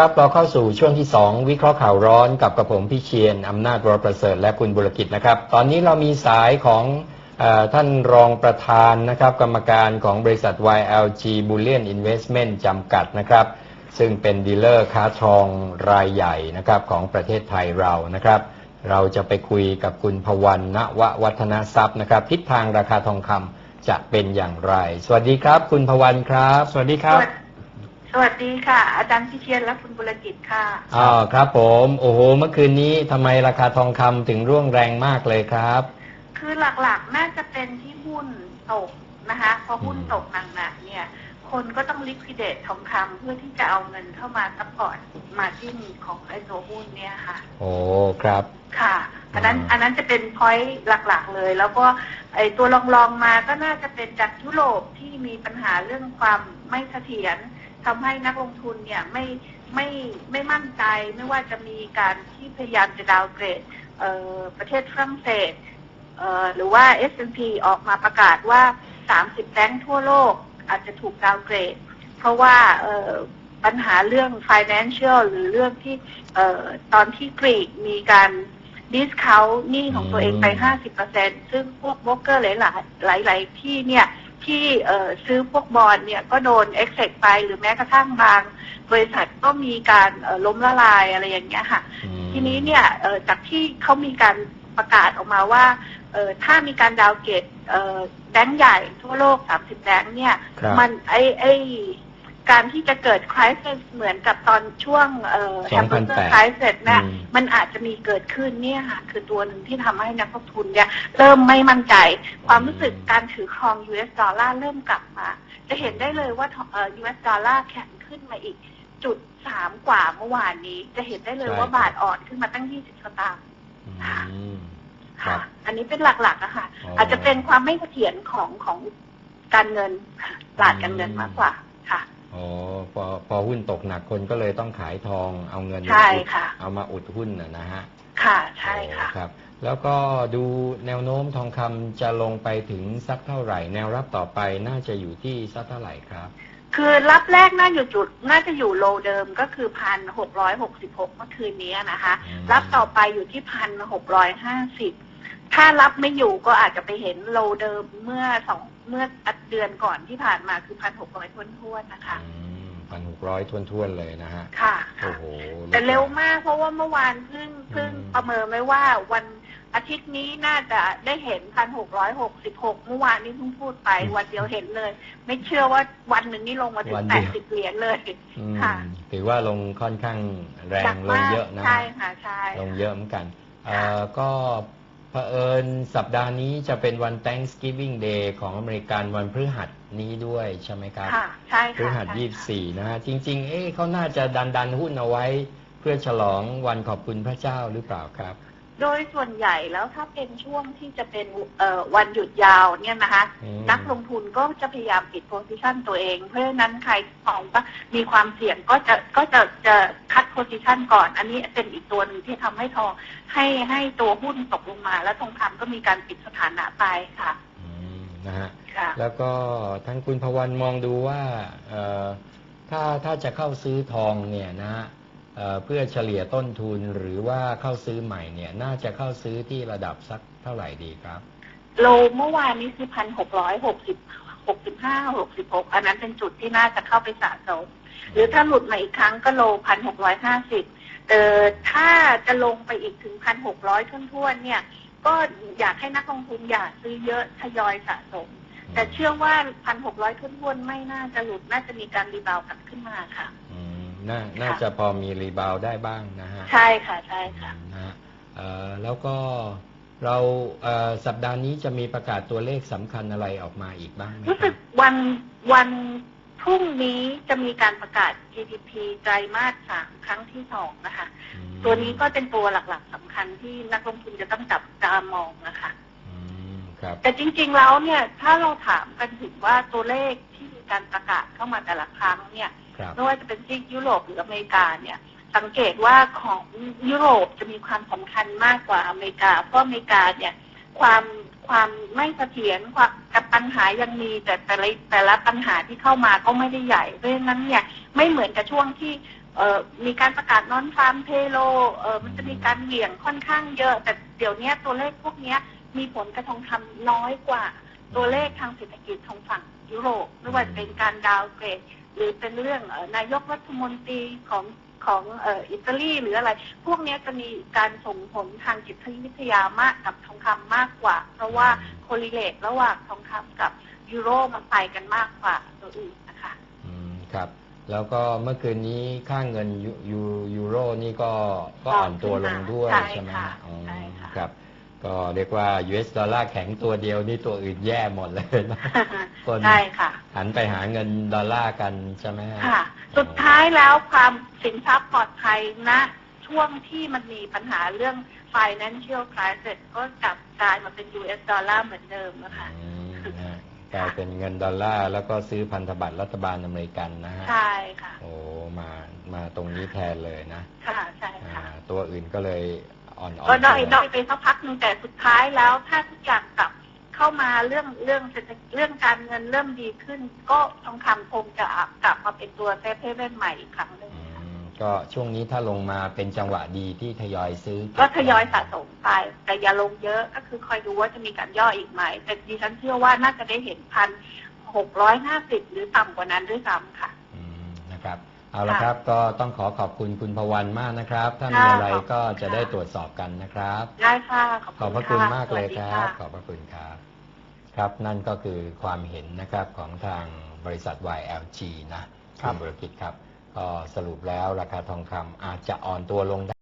ครับเราเข้าสู่ช่วงที่ 2 วิเคราะห์ข่าวร้อนกับกระผมพี่เชียนอำนาจวรประเสริฐและคุณบุรกิจนะครับ ตอนนี้เรามีสายของออท่านรองประธานนะครับ กรรมการของบริษัท YLG Bullion Investment จำกัดนะครับ ซึ่งเป็นดีลเลอร์ค้าทองรายใหญ่นะครับของประเทศไทยเรานะครับ เราจะไปคุยกับคุณพวันณววัฒนทรัพย์นะครับ ทิศทางราคาทองคำจะเป็นอย่างไร สวัสดีครับ คุณพวันครับ สวัสดีครับ สวัสสวัสดีค่ะ อาจารย์พิเชียนและคุณบุรกิจค่ะอ่าครับผม โอ้โห เมื่อคืนนี้ทำไมราคาทองคำถึงร่วงแรงมากเลยครับ คือหลักๆ น่าจะเป็นที่หุ้นตกนะคะพอหุ้นอืมตกหนักๆเนี่ย คนก็ต้องลิควิดเดตทองคำเพื่อที่จะเอาเงินเข้ามาซัพพอร์ตมาจิ้นของไอตัวหุ้นเนี่ยค่ะ โอ้ครับ ค่ะ อันนั้นอ่าอันนั้นจะเป็นพอยต์หลักๆเลย แล้วก็ไอตัวรองๆมาก็น่าจะเป็นจากยุโรปที่มีปัญหาเรื่องความไม่เสถียร ทำให้นักลงทุนเนี่ยไม่ไม่ไม่มั่นใจไม่ว่าจะมีการที่พยายามจะดาวน์เกรดเอ่อประเทศฝรั่งเศสเอ่อหรือว่า S&P ออกมาประกาศว่า 30แบงค์ทั่วโลกอาจจะถูกดาวน์เกรด เพราะว่าเอ่อปัญหาเรื่อง financial หรือเรื่องที่เอ่อตอนที่กรีกมีการดิสคาวหนี้ของตัวเองไป 50%ซึ่งพวกโบรกเกอร์หลาย ๆ หลาย ๆ ที่เนี่ย ที่เอ่อซื้อพวกบอลเนี่ยก็โดนเอ็กเซกไปหรือแม้กระทั่งบาง บริษัทก็มีการเอ่อล้มละลายอะไรอย่างเงี้ยค่ะอืมทีนี้เนี่ยเอ่อจากที่เขามีการประกาศออกมาว่าเอ่อถ้ามีการดาวน์เกรดเอ่อแบงก์ใหญ่ทั่วโลก 30 แบงก์เนี่ยครับมันไอไอ การที่จะเกิดคริสเหมือนกับตอนช่วงเอ่อแฮมเบอร์เกอร์คริสนะอืม มันอาจจะมีเกิดขึ้นเนี่ยค่ะ คือตัวหนึ่งที่ทำให้นักลงทุนเนี่ย เริ่มไม่มั่นใจ ความรู้สึกการถือครอง US ดอลลาร์เริ่มกลับมา จะเห็นได้เลยว่าเอ่อ US ดอลลาร์แข็งขึ้นมาอีกจุดสามกว่าเมื่อวานนี้ จะเห็นได้เลยว่าบาทอ่อนขึ้นมาตั้ง 20สตางค์ อืม ครัค่ะ บอันนี้เป็นหลักๆอะค่ะอ๋อออาจจะเป็นความไม่เสถียรของของการเงินตลาดการเงินมากกว่าค่ะ อ๋อพอพอหุ้นตกหนักคนก็เลยต้องขายทองเอาเงินมาใช่อุดค่ะ เอามาอุดหุ้นนะนะฮะ ค่ะใช่ค่ะโอ้ครับ แล้วก็ดูแนวโน้มทองคำจะลงไปถึงสักเท่าไหร่ แนวรับต่อไปน่าจะอยู่ที่สักเท่าไหร่ครับ คือรับแรกน่าอยู่จุด น่าจะอยู่โลเดิมก็คือพันหกร้อยหกสิบหกเมื่อคืนนี้นะคะอืมรับต่อไปอยู่ที่พันหกร้อยห้าสิบถ้ารับไม่อยู่ก็อาจจะไปเห็นโลเดิมเมื่อสอง เมื่อเดือนก่อนที่ผ่านมาคือพันหกร้อยท้วนๆนะคะพันหกร้อยท้วนๆเลยนะฮะ ค่ะโอ้ค่ะโหแต่เร็วมากเพราะว่าเมื่อวานเพิ่งเพิ่งอืมประเมินไว้ว่าวันอาทิตย์นี้น่าจะได้เห็นพันหกร้อยหกสิบหกเมื่อวานนี้เพิ่งพูดไป วันเดียวเห็นเลย ไม่เชื่อว่าวันหนึ่งนี่ลงมาถึงแปดสิบเหรียญเลยอืมค่ะถือว่าลงค่อนข้างแรงหนักลงมากเยอะนะใช่ค่ะใช่ลงเยอะเหมือนกันเอ่อก็ เผอิญสัปดาห์นี้จะเป็นวัน Thanksgiving Day ของอเมริกันวันพฤหัสนี้ด้วยใช่ไหมครับค่ะใช่พฤค่ะหัสใช่ยี่สี่นะฮะจริง ๆ เอ๊ะเขาน่าจะดันดันหุ้นเอาไว้ เพื่อฉลองวันขอบคุณพระเจ้าหรือเปล่าครับ โดยส่วนใหญ่แล้วถ้าเป็นช่วงที่จะเป็นเอ่อวันหยุดยาวเนี่ยนะคะอืมนักลงทุนก็จะพยายามปิดโพซิชันตัวเอง เพราะฉะนั้นใครมองว่ามีความเสี่ยงก็จะก็จะจะคัดโพซิชันก่อน อันนี้เป็นอีกตัวหนึ่งที่ทำให้ทองให้ให้ตัวหุ้นตกลงมา แล้วทองคำก็มีการปิดสถานะไปค่ะอืมนะฮะค่ะแล้วก็ทั้งคุณพวันมองดูว่าเอ่อถ้าถ้าจะเข้าซื้อทองเนี่ยนะฮะ เพื่อเฉลี่ยต้นทุนหรือว่าเข้าซื้อใหม่เนี่ย น่าจะเข้าซื้อที่ระดับสักเท่าไหร่ดีครับ โลเมื่อวานนี้คือพันหกร้อยหกสิบหกสิบห้าหกสิบหกอันนั้นเป็นจุดที่น่าจะเข้าไปสะสมหรือถ้าหลุดมาอีกครั้งก็โลพันหกร้อยห้าสิบเอ่อถ้าจะลงไปอีกถึงพันหกร้อยทุ่นๆเนี่ย ก็อยากให้นักลงทุนอย่าซื้อเยอะทยอยสะสม แต่เชื่อว่าพันหกร้อยทุ่นๆไม่น่าจะหลุดน่าจะมีการรีบาวกลับขึ้นมาค่ะ น่าน่าจะพอมีรีบาวด์ได้บ้างนะฮะใช่ค่ะใช่ค่ะนะฮะเอ่อแล้วก็เราเอ่อสัปดาห์นี้จะมีประกาศตัวเลขสำคัญอะไรออกมาอีกบ้างไหมรู้คสึรับกวันวันพรุ่งนี้จะมีการประกาศ GDP ไตรมาสสามครั้งที่สองนะคะ อืมตัวนี้ก็เป็นตัวหลักๆสำคัญที่นักลงทุนจะต้องจับตามองนะคะ อืมครับแต่จริงๆแล้วเนี่ยถ้าเราถามกันถึงว่าตัวเลขที่มีการประกาศเข้ามาแต่ละครั้งเนี่ยครับ ไม่ว่าจะเป็นซีกยุโรปหรืออเมริกาเนี่ย สังเกตว่าของยุโรปจะมีความสำคัญมากกว่าอเมริกา เพราะอเมริกาเนี่ย ความความไม่เสถียรความปัญหายังมีแต่แต่ละแต่ละปัญหาที่เข้ามาก็ไม่ได้ใหญ่เพราะฉะนั้นเนี่ยไม่เหมือนกับช่วงที่มีการประกาศนอนฟาร์มเพโลมันจะมีการเหวี่ยงค่อนข้างเยอะ แต่เดี๋ยวนี้ตัวเลขพวกนี้มีผลกระทองคำน้อยกว่า ตัวเลขทางเศรษฐกิจของฝั่งยุโรปไม่ว่าจะเป็นการดาวเกรด หรือเป็นเรื่องเออนายกรัฐมนตรีของของเอ่ออิตาลีหรืออะไร พวกเนี้ยจะมีการส่งผลทางจิตวิทยามากกับทองคำมากกว่า เพราะว่าโคลิเลตระหว่างทองคำกับยูโรมันไปกันมากกว่าตัวอื่นนะคะ อืมครับ แล้วก็เมื่อคืนนี้ค่าเงินยูยูยูโรนี่ก็ก็อ่อนอ่อนตัวลงด้วยใช่ใช่ไหมค่ะฮะอ๋อใช่ค่ะครับ ก็เรียกว่า US ดอลลาร์แข็งตัวเดียวนี่ตัวอื่นแย่หมดเลยนะคนใช่ค่ะ หันไปหาเงินดอลลาร์กันใช่ไหมฮะค่ะ สุดท้ายแล้วความสินทรัพย์ปลอดภัยณช่วงที่มันมีปัญหาเรื่อง financial crisis ก็กลับกลายมาเป็น US ดอลลาร์เหมือนเดิมนะคะอืมนะฮะกลายเป็นเงินดอลลาร์แล้วก็ซื้อพันธบัตรรัฐบาลอเมริกันนะฮะใช่ค่ะ โอ้มามาตรงนี้แทนเลยนะ ค่ะใช่อ่าค่ะตัวอื่นก็เลย อ่อนๆก็ด้อยไปด้อยไปสักพักหนึงแต่สุดท้ายแล้ว ถ้าทุกอย่างกลับเข้ามาเรื่องเรื่องเศรษฐกิจเรื่องการเงินเริ่มดีขึ้น ก็ทองคำคงจะกลับมาเป็นตัวเซฟเฮเว่นใหม่อีกครั้งหนึ่งอืค่ะมก็ช่วงนี้ถ้าลงมาเป็นจังหวะดีที่ทยอยซื้อ ก็ทยอยสะสมไป แต่อย่าลงเยอะก็คือคอยดูว่าจะมีการย่ออีกไหม แต่ดิฉันเชื่อว่าน่าจะได้เห็นพันหกร้อยห้าสิบหรือต่ำกว่านั้นด้วยซ้ำค่ะอืมนะครับ เอาละค่ะครับก็ต้องขอขอบคุณคุณพวันมากนะครับ ถ้ามีค่ะอะไรขอบคุณก็จะค่ะได้ตรวจสอบกันนะครับ ได้ค่ะ ขอบขอบพคุระณคุณค่ะมากเลยสวัสดีครับะขอบพระคุณครับ ครับนั่นก็คือความเห็นนะครับของทางบริษัท YLG นะครัคุบณบรกิจครับก็สรุปแล้วราคาทองคำอาจจะอ่อนตัวลงได้